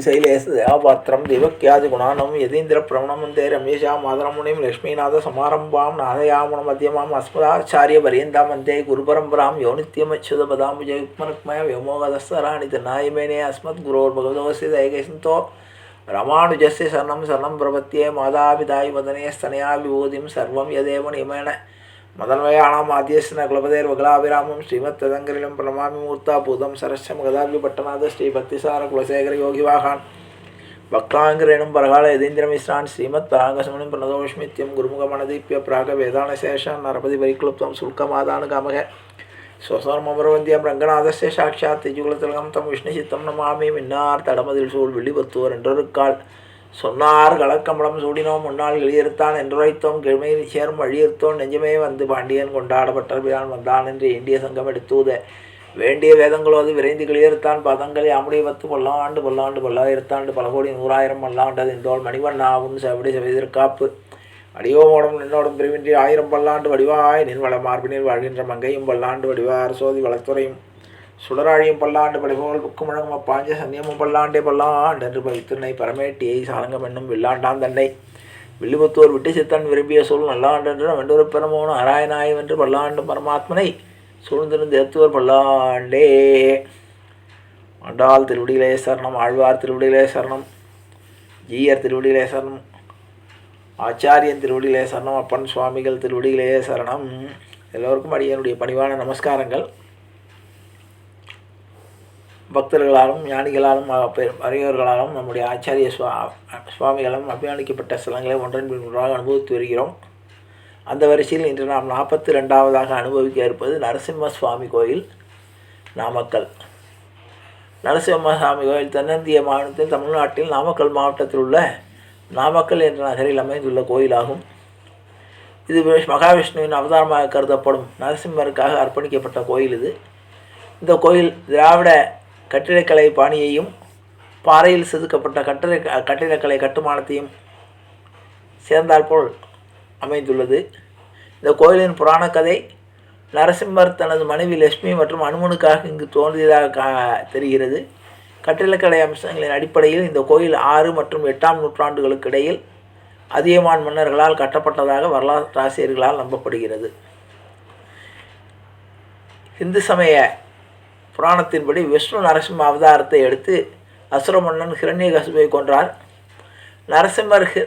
శ్రీశైలేసు దయాపాత్రం దైవక్యాది గుణానం యదీంద్ర ప్రవణమంతే రమేశా మాదరమునిం లక్ష్మీనాథ సమారంభాం నాదయాముణ మధ్యమాం అస్మదాచార్య పర్యంతామంతే గురుపరంపరాం యో నిత్యమచ్యుత పదాం జయుక్మనక్మయ వ్యోమోగదస్సరాణి తిన్నాయమేనే అస్మత్ గురోర్భగవదోస్య దయకేశంతో రమానుజస్య శరణం శరణం ప్రపత్యే మాతాపితాయి వదనే స్తనయా విభూతిం సర్వం యదేవ నియమేణ முதன்மையானாம் ஆதியஸ்ன குலபதேர் வகலாபிராமம் ஸ்ரீமத் ததங்கரிலும் பிரணமாமி மூர்த்தா பூதம் சரஸ்யம் கதாபி பட்டநாத ஸ்ரீ பக்திசார குலசேகர யோகிவாகான் பக்தாங்கிரேணும் பரகால யதீந்திரமிஸ்ரான் ஸ்ரீமத் பராங்கசமனும் பிரணதோஷ்மித்யம் குருமுகமனதீப்ய பிராக வேதானசேஷான் நரபதி பரிக்ளுப்தம் சுல்கமாதானு காமக ஸ்வசர்மமரவந்தியம் ரங்கநாதஸ்ய சாட்சாத் திஜுகுலத்திலகம் தம் விஷ்ணுசித்தம் நமாமி மின்னார் தடமதில் சூழ் விழிபத்துவர் என்றொருக்கால் சொன்னார் கலக்கம்பளம் சூடினோம் முன்னாள் எளியறுத்தான் என்றுரைத்தோம் கிழமையில் சேரும் வழியிருத்தோம் நெஞ்சமே வந்து பாண்டியன் கொண்டாடப்பட்ட பிரான் வந்தான் என்று இந்திய சங்கம் எடுத்தூத. வேண்டிய வேதங்களோது விரைந்து கிளியிருத்தான் பதங்களை அமுடைய பத்து பொல்லாண்டு பொல்லாண்டு பல்லாயிரத்தாண்டு பல கோடி நூறாயிரம் பல்லாண்டது. இந்தோள் மணிவண்ணாவும் செவடி செவிதிற்காப்பு அடியோமோடும் நின்னோடும் பிரிவின்றி ஆயிரம் பல்லாண்டு வடிவாய் நின்வள மார்பினில் வாழ்கின்ற மங்கையும் பல்லாண்டு வடிவார் சோதி வளத்துறையும். சுடராழியும் பல்லாண்டு படைபோல் புக்கு அப்பாஞ்ச சந்தியமும் பல்லாண்டே பல்லாண்டு என்று பவித்திருனை பரமேட்டியை சாரங்கம் என்னும் வில்லாண்டான் தன்னை. வில்லுபுத்தூர் விட்டு சித்தன் விரும்பிய சொல் நல்லாண்டென்று வெண்டூர் பெருமோன் அராயநாயம் என்று பல்லாண்டு பரமாத்மனை சூழ்ந்திருந்து ஏத்துவர் பல்லாண்டே. ஆண்டாள் திருவடிகளே சரணம் ஆழ்வார் திருவடிகளே சரணம் ஜீயர் திருவடிகளே சரணம் ஆச்சாரியன் திருவடிகளே சரணம் அப்பன் சுவாமிகள் திருவடிகளே சரணம். எல்லோருக்கும் அடியனுடைய பணிவான நமஸ்காரங்கள். பக்தர்களாலும் ஞானிகளாலும் அறிஞர்களாலும் நம்முடைய ஆச்சாரிய சுவா சுவாமிகளும் அபிமானிக்கப்பட்ட ஸ்தலங்களை ஒன்றன் பின் ஒன்றாக அனுபவித்து வருகிறோம். அந்த வரிசையில் இன்று நாம் நாற்பத்தி ரெண்டாவதாக அனுபவிக்க இருப்பது நரசிம்ம சுவாமி கோயில் நாமக்கல். நரசிம்ம சுவாமி கோயில் தென்னிந்திய மாநிலத்தில் தமிழ்நாட்டில் நாமக்கல் மாவட்டத்தில் உள்ள நாமக்கல் என்ற நகரில் அமைந்துள்ள கோயிலாகும். இது மகாவிஷ்ணுவின் அவதாரமாக கருதப்படும் நரசிம்மருக்காக அர்ப்பணிக்கப்பட்ட கோயில் இது. இந்த கோயில் திராவிட கட்டிடக்கலை பாணியையும் பாறையில் செதுக்கப்பட்ட கட்டிட கட்டிடக்கலை கட்டுமானத்தையும் சேர்ந்தாற்போல் அமைந்துள்ளது. இந்த கோயிலின் புராண கதை நரசிம்மர் தனது மனைவி லட்சுமி மற்றும் அனுமனுக்காக இங்கு தோன்றியதாக கா தெரிகிறது. கட்டிடக்கலை அம்சங்களின் அடிப்படையில் இந்த கோயில் ஆறு மற்றும் எட்டாம் நூற்றாண்டுகளுக்கு இடையில் அதியமான் மன்னர்களால் கட்டப்பட்டதாக வரலாற்று ஆசிரியர்களால் நம்பப்படுகிறது. இந்து சமய புராணத்தின்படி விஷ்ணு நரசிம்ம அவதாரத்தை எடுத்து அசுரமன்னன் மன்னன் கொன்றார். நரசிம்மர் ஹி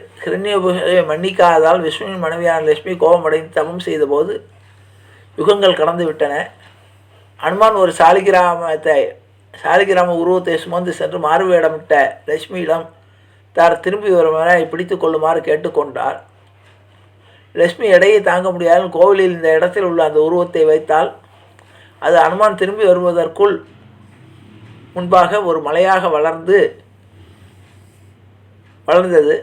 மன்னிக்காததால் விஷ்ணுவின் மனைவியான லட்சுமி கோபமடைந்து தவம் செய்தபோது யுகங்கள் கடந்து விட்டன. அனுமான் ஒரு சாலிகிராமத்தை சாலிகிராம உருவத்தை சுமந்து சென்று மாறுவேடமிட்ட லட்சுமியிடம் தார் திரும்பி வருவரை பிடித்து கொள்ளுமாறு கேட்டுக்கொண்டார் லட்சுமி எடையை தாங்க முடியாமல் கோவிலில் இந்த இடத்தில் உள்ள அந்த உருவத்தை வைத்தால் அது அனுமான் திரும்பி வருவதற்குள் முன்பாக ஒரு மலையாக வளர்ந்து வளர்ந்தது.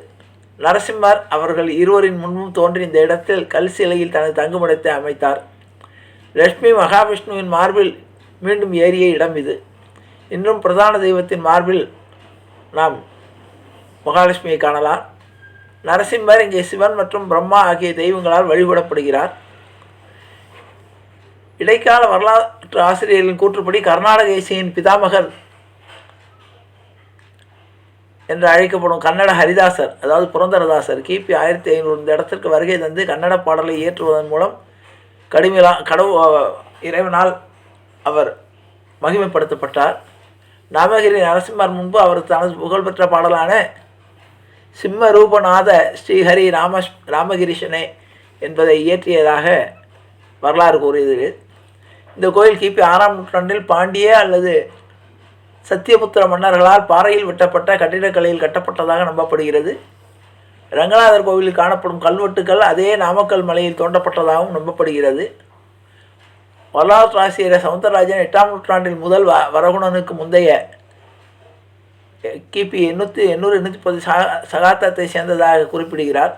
நரசிம்மர் அவர்கள் இருவரின் முன்பும் தோன்றி இந்த இடத்தில் கல் சிலையில் தனது தங்குமிடத்தை அமைத்தார். லட்சுமி மகாவிஷ்ணுவின் மார்பில் மீண்டும் ஏறிய இடம் இது. இன்றும் பிரதான தெய்வத்தின் மார்பில் நாம் மகாலட்சுமியை காணலாம். நரசிம்மர் இங்கே சிவன் மற்றும் பிரம்மா ஆகிய தெய்வங்களால் வழிபடப்படுகிறார். இடைக்கால வரலாற்று ஆசிரியர்களின் கூற்றுப்படி கர்நாடக இசையின் பிதாமகர் என்று அழைக்கப்படும் கன்னட ஹரிதாசர் அதாவது புரந்தரதாசர் கிபி ஆயிரத்தி ஐநூறு இந்த இடத்திற்கு வருகை தந்து கன்னட பாடலை இயற்றுவதன் மூலம் கடுமையா கடவு இறைவனால் அவர் மகிமைப்படுத்தப்பட்டார். நாமகிரி நரசிம்மர் முன்பு அவர் தனது புகழ்பெற்ற பாடலான சிம்ம ரூபநாத ஸ்ரீஹரி ராம ராமகிரிஷனே என்பதை இயற்றியதாக வரலாறு கூறியது. இந்த கோயில் கிபி ஆறாம் நூற்றாண்டில் பாண்டிய அல்லது சத்தியபுத்திர மன்னர்களால் பாறையில் வெட்டப்பட்ட கட்டிடக்கலையில் கட்டப்பட்டதாக நம்பப்படுகிறது. ரங்கநாதர் கோவிலில் காணப்படும் கல்வெட்டுக்கள் அதே நாமக்கல் மலையில் தோண்டப்பட்டதாகவும் நம்பப்படுகிறது. வரலாற்று ஆசிரியர் சவுந்தரராஜன் எட்டாம் நூற்றாண்டில் முதல் வ வரகுணனுக்கு முந்தைய கிபி எண்ணூற்றி எண்ணூறு எண்ணூற்றி பத்து சகா சகாத்தத்தை சேர்ந்ததாக குறிப்பிடுகிறார்.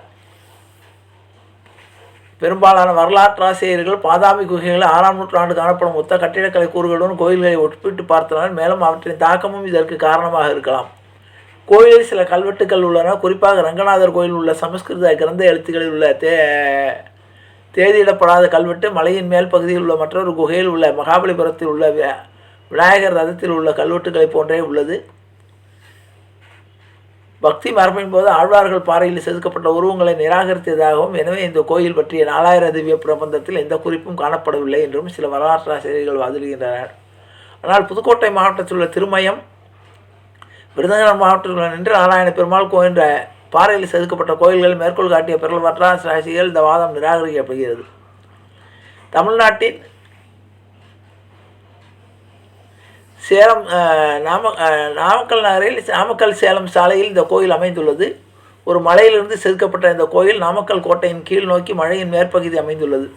பெரும்பாலான வரலாற்று ஆசிரியர்கள் பாதாமி குகைகள் ஆறாம் நூற்றாண்டு காணப்படும் மொத்த கட்டிடக்கலை கூறுகளுடன் கோயில்களை ஒப்பிட்டு பார்த்தனால் மேலும் அவற்றின் தாக்கமும் இதற்கு காரணமாக இருக்கலாம். கோயிலில் சில கல்வெட்டுக்கள் உள்ளன. குறிப்பாக ரங்கநாதர் கோயில் உள்ள சமஸ்கிருத கிரந்த எழுத்துக்களில் உள்ள தே தேதியிடப்படாத கல்வெட்டு மலையின் மேல் பகுதியில் உள்ள மற்றொரு குகையில் உள்ள மகாபலிபுரத்தில் உள்ள விநாயகர் ரதத்தில் உள்ள கல்வெட்டுகளை போன்றே உள்ளது. பக்தி மரபின் போது ஆழ்வார்கள் பாறையில் செதுக்கப்பட்ட உருவங்களை நிராகரித்ததாகவும் எனவே இந்த கோயில் பற்றிய நாலாயிர திவ்ய பிரபந்தத்தில் எந்த குறிப்பும் காணப்படவில்லை என்றும் சில வரலாற்றாசிரியர்கள் வாதிடுகின்றனர். ஆனால் புதுக்கோட்டை மாவட்டத்தில் உள்ள திருமயம் விருதுநகர் மாவட்டத்தில் உள்ள நின்று நாராயண பெருமாள் கோயின்ற பாறையில் செதுக்கப்பட்ட கோயில்கள் மேற்கோள் காட்டிய பிறல் வரலாற்றாசிரியர்கள் இந்த வாதம் நிராகரிக்கப்படுகிறது. தமிழ்நாட்டின் சேலம் நாம நாமக்கல் நகரில் நாமக்கல் சேலம் சாலையில் இந்த கோயில் அமைந்துள்ளது. ஒரு மலையிலிருந்து செதுக்கப்பட்ட இந்த கோயில் நாமக்கல் கோட்டையின் கீழ் நோக்கி மழையின் மேற்பகுதி அமைந்துள்ளது.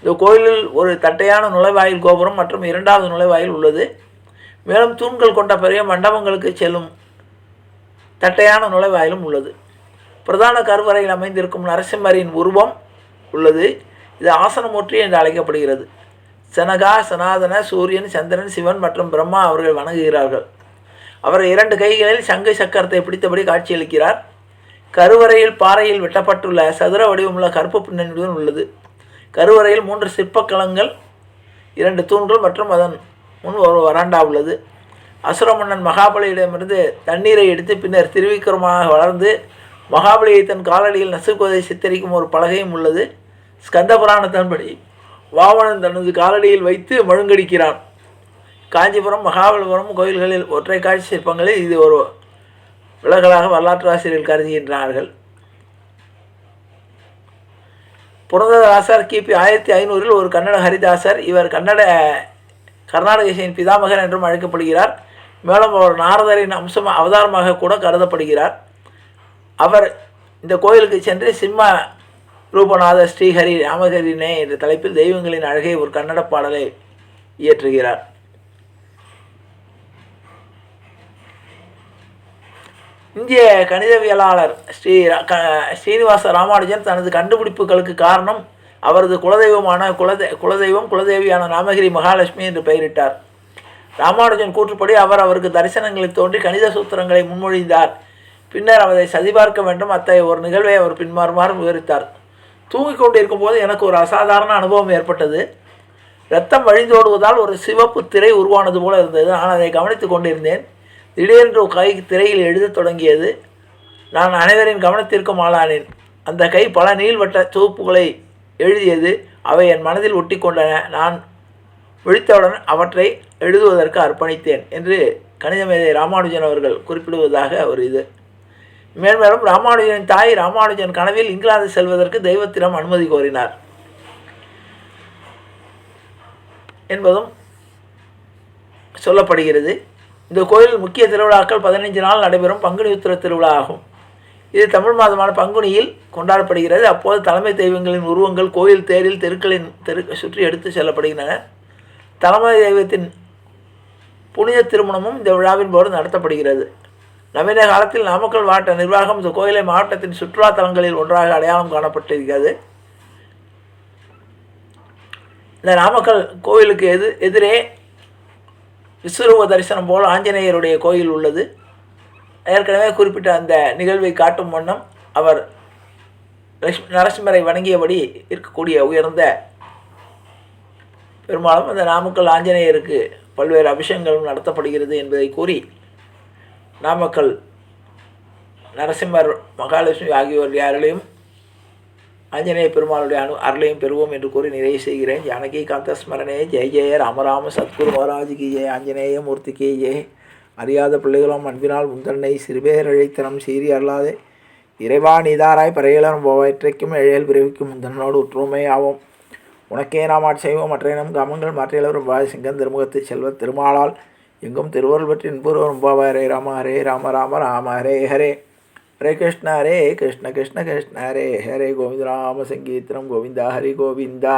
இந்த கோயிலில் ஒரு தட்டையான நுழைவாயில் கோபுரம் மற்றும் இரண்டாவது நுழைவாயில் உள்ளது. மேலும் தூண்கள் கொண்ட பெரிய மண்டபங்களுக்கு செல்லும் தட்டையான நுழைவாயிலும் உள்ளது. பிரதான கருவறையில் அமைந்திருக்கும் நரசிம்மரின் உருவம் உள்ளது. இது ஆசனமூற்றி என்று அழைக்கப்படுகிறது. சனகா சனாதன சூரியன் சந்திரன் சிவன் மற்றும் பிரம்மா அவர்கள் வணங்குகிறார்கள். அவர் இரண்டு கைகளில் சங்கு சக்கரத்தை பிடித்தபடி காட்சியளிக்கிறார். கருவறையில் பாறையில் வெட்டப்பட்டுள்ள சதுர வடிவமுள்ள கருப்பு பின்னணியுடன் உள்ளது. கருவறையில் மூன்று சிற்பக்கலங்கள் இரண்டு தூண்கள் மற்றும் அதன் முன் ஒரு வராண்டா உள்ளது. அசுர மன்னன் மகாபலியிடமிருந்து தண்ணீரை எடுத்து பின்னர் திருவிக்கிரமாக வளர்ந்து மகாபலியை தன் காலடியில் நசுக்குவதை சித்தரிக்கும் ஒரு பலகையும் உள்ளது. ஸ்கந்த புராணத்தின்படி வாமனன் தனது காலடியில் வைத்து மழுங்கடிக்கிறான். காஞ்சிபுரம் மகாபலிபுரம் கோயில்களில் ஒற்றை காட்சி சிற்பங்களில் இது ஒரு விலகலாக வரலாற்று ஆசிரியர்கள் கருதுகின்றார்கள். புரந்ததாசர் கிபி ஆயிரத்தி ஐநூறில் ஒரு கன்னட ஹரிதாசர் இவர் கன்னட கர்நாடக இசையின் பிதாமகர் என்றும் அழைக்கப்படுகிறார். மேலும் அவர் நாரதரின் அம்சம் அவதாரமாக கூட கருதப்படுகிறார். அவர் இந்த கோயிலுக்கு சென்று சிம்ம ரூபநாத ஸ்ரீஹரி ராமஹரினே என்ற தலைப்பில் தெய்வங்களின் அழகை ஒரு கன்னட பாடலை இயற்றுகிறார். இந்திய கணிதவியலாளர் ஸ்ரீ க ஸ்ரீனிவாச ராமானுஜன் தனது கண்டுபிடிப்புகளுக்கு காரணம் அவரது குலதெய்வமான குலதெ குலதெய்வம் குலதேவியான ராமகிரி மகாலட்சுமி என்று பெயரிட்டார். ராமானுஜன் கூற்றுப்படி அவர் அவருக்கு தரிசனங்களில் தோன்றி கணித சூத்திரங்களை முன்மொழிந்தார். பின்னர் அவரை சரிபார்க்க வேண்டும். அத்தகைய ஒரு நிகழ்வை அவர் பின்மாறுமாறு விவரித்தார். தூங்கிக் கொண்டு இருக்கும்போது எனக்கு ஒரு அசாதாரண அனுபவம் ஏற்பட்டது. ரத்தம் வழிந்தோடுவதால் ஒரு சிவப்பு திரை உருவானது போல இருந்தது. நான் அதை கவனித்துக் கொண்டிருந்தேன். திடீரென்று ஒரு கை திரையில் எழுதத் தொடங்கியது. நான் அனைவரின் கவனத்திற்கும் ஆளானேன். அந்த கை பல நீள்வட்ட தொகுப்புகளை எழுதியது. அவை என் மனதில் ஒட்டி கொண்டன நான் விழித்தவுடன் அவற்றை எழுதுவதற்கு அர்ப்பணித்தேன் என்று கணிதமேதை ராமானுஜன் அவர்கள் குறிப்பிடுவதாக ஒரு இது. மேன்மேலும் ராமானுஜனின் தாய் ராமானுஜன் கனவில் இங்கிலாந்து செல்வதற்கு தெய்வத்திடம் அனுமதி கோரினார். என்பதும் சொல்லப்படுகிறது. இந்த கோயில் முக்கிய திருவிழாக்கள் பதினைஞ்சு நாள் நடைபெறும் பங்குனி உத்திர திருவிழா ஆகும். இது தமிழ் மாதமான பங்குனியில் கொண்டாடப்படுகிறது. அப்போது தலைமை தெய்வங்களின் உருவங்கள் கோயில் தேரில் தெருக்களின் தெரு சுற்றி எடுத்து செல்லப்படுகின்றன. தலைமை தெய்வத்தின் புனித திருமணமும் இந்த விழாவின் போது நடத்தப்படுகிறது. நவீன காலத்தில் நாமக்கல் மாவட்ட நிர்வாகம் இந்த கோயிலை மாவட்டத்தின் சுற்றுலா தலங்களில் ஒன்றாக அடையாளம் காணப்பட்டிருக்கிறது. இந்த நாமக்கல் கோயிலுக்கு எது எதிரே விஸ்வரூப தரிசனம் போல் ஆஞ்சநேயருடைய கோயில் உள்ளது. ஏற்கனவே குறிப்பிட்ட அந்த நிகழ்வை காட்டும் வண்ணம் அவர் லட்சுமி நரசிம்மரை வணங்கியபடி இருக்கக்கூடிய உயர்ந்த பெரும்பாலும் அந்த நாமக்கல் ஆஞ்சநேயருக்கு பல்வேறு அபிஷேகங்களும் நடத்தப்படுகிறது என்பதை கூறி நாமக்கல் நரசிம்மர் மகாலட்சுமி ஆகியோர் யாரிலையும் ஆஞ்சநேய பெருமாளுடைய அணு அருளையும் பெறுவோம் என்று கூறி நிறைவு செய்கிறேன். ஜானகி காந்த ஸ்மரணே. ஜெய ஜெய ராமராம சத்குரு மகாராஜுக்கு ஜெய. ஆஞ்சநேய மூர்த்திக்கு ஜெய. அறியாத பிள்ளைகளும் அன்பினால் முந்தன்னை சிறுபேர் அழைத்தனம் சீறி அல்லாதே. இறைவா நீதாராய் பறையலரும் போவற்றைக்கும் இழையல் பிறவிக்கும் முந்தனோடு ஒற்றுமை ஆவோம். உனக்கே நாம் ஆட்செய்வோம் மற்ற இனம் காமங்கள் மாற்றியலவரும் பாய் சிங்கம் திருமுகத்து செல்வ திருமாலால் எங்கும் திருவருள் பற்றி இன்புறுவரும் பாவ ஹரே ராம ஹரே ராம ராம ராம ஹரே ஹரே. ஹரே கிருஷ்ண ஹரே கிருஷ்ண கிருஷ்ண கிருஷ்ண ஹரே ஹரே கோவிந்த. ராம சங்கீர்த்தனம் கோவிந்தா ஹரி கோவிந்தா